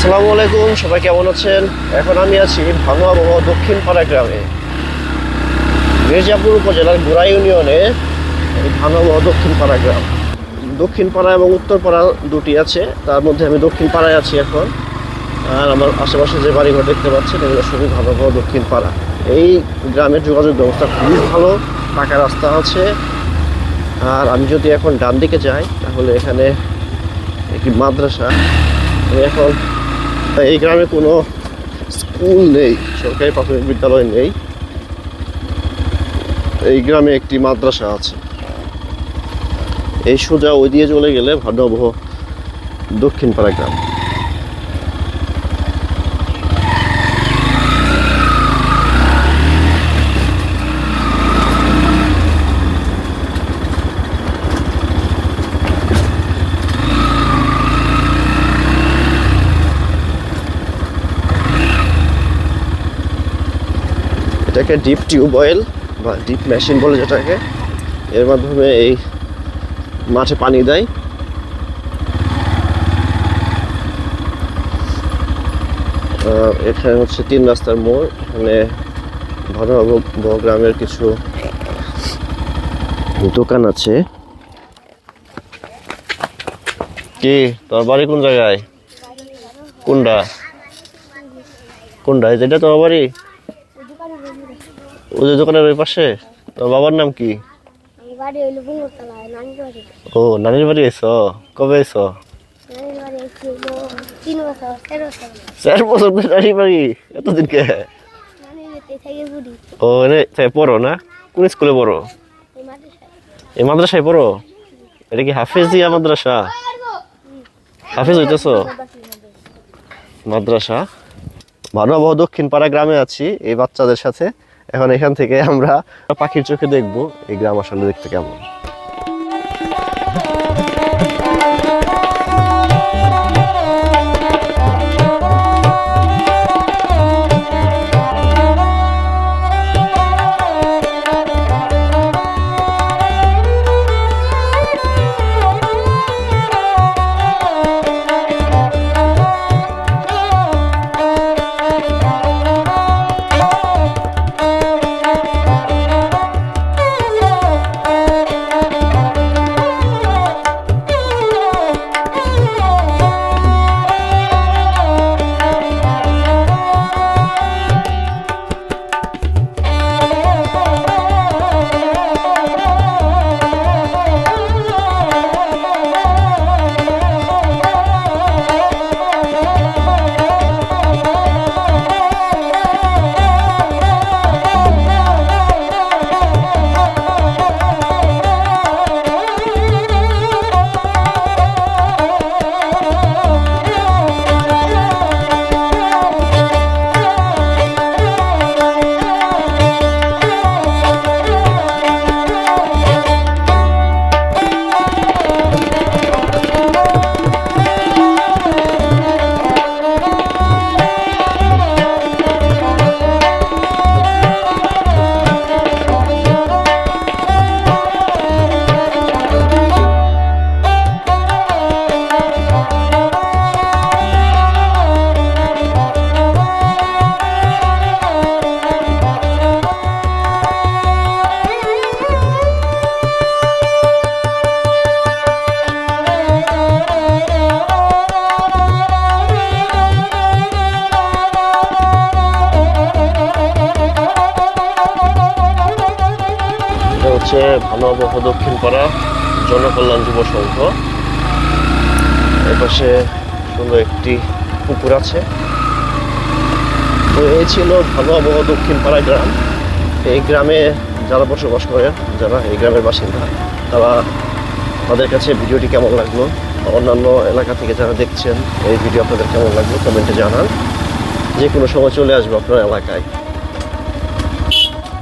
আসসালামু আলাইকুম, সবাই কেমন আছেন? এখন আমি আছি ভানু আবহাওয়া দক্ষিণ পাড়া গ্রামে। মির্জাপুর উপজেলার গোড়া ইউনিয়নে এই ভানু আবহাওয়া দক্ষিণ পাড়া গ্রাম। দক্ষিণ পাড়া এবং উত্তর পাড়া দুটি আছে, তার মধ্যে আমি দক্ষিণ পাড়ায় আছি এখন। আর আমার আশেপাশে যে বাড়িঘর দেখতে পাচ্ছেন, এগুলো সবই ভানু আবহাওয়া দক্ষিণ পাড়া এই গ্রামের যোগাযোগ ব্যবস্থা খুবই ভালো, পাকা রাস্তা আছে। আর আমি যদি এখন ডান দিকে যাই, তাহলে এখানে একটি মাদ্রাসা। এখন এই গ্রামে কোনো স্কুল নেই, সরকারি প্রাথমিক বিদ্যালয় নেই। এই গ্রামে একটি মাদ্রাসা আছে। এই সোজা ওই দিয়ে চলে গেলে ভাডবহ দক্ষিণ পাড়া গ্রাম। এটাকে ডিপ টিউবওয়েল বা ডিপ মেশিন বলে যেটাকে, এর মাধ্যমে এই মাঠে পানি দেয়। এখানে হচ্ছে তিন রাস্তার মোড়, এখানে ভালোভাবে গ্রামের কিছু দোকান আছে। কি, তোর বাড়ি কোন জায়গায়? কোনটা কোনটা যেটা তোমার বাড়ি? ওদের দোকানের ওই পাশে? তোর বাবার নাম কি? ও নানির বাড়ি এসো কবে এসো চার বছর। ধরে নানির বাড়ি? এতদিন কে? ও পড়ো না? কোন স্কুলে পড়ো এই মাদ্রাসায়। পড়ো এটা কি হাফেজিয়া মাদ্রাসা? হাফেজ হইতেছো? মাদ্রাসা? ভানুয়াবহ দক্ষিণ পাড়া গ্রামে আছি এই বাচ্চাদের সাথে। এখন এখান থেকে আমরা পাখির চোখে দেখব এই গ্রাম আসলে দেখতে কেমন। হচ্ছে ভানুয়াবহ দক্ষিণ পাড়া জনকল্যাণ যুব সংঘ। এপাশে সুন্দর একটি পুকুর আছে। তো এই ছিল ভানুয়াবহ দক্ষিণ পাড়া গ্রাম। এই গ্রামে যারা বসবাস করেন যারা এই গ্রামের বাসিন্দা, তারা তাদের কাছে ভিডিওটি কেমন লাগল? অন্যান্য এলাকা থেকে যারা দেখছেন, এই ভিডিও আপনাদের কেমন লাগল? কমেন্টে জানান। যে কোনো সময় চলে আসব আপনার এলাকায়।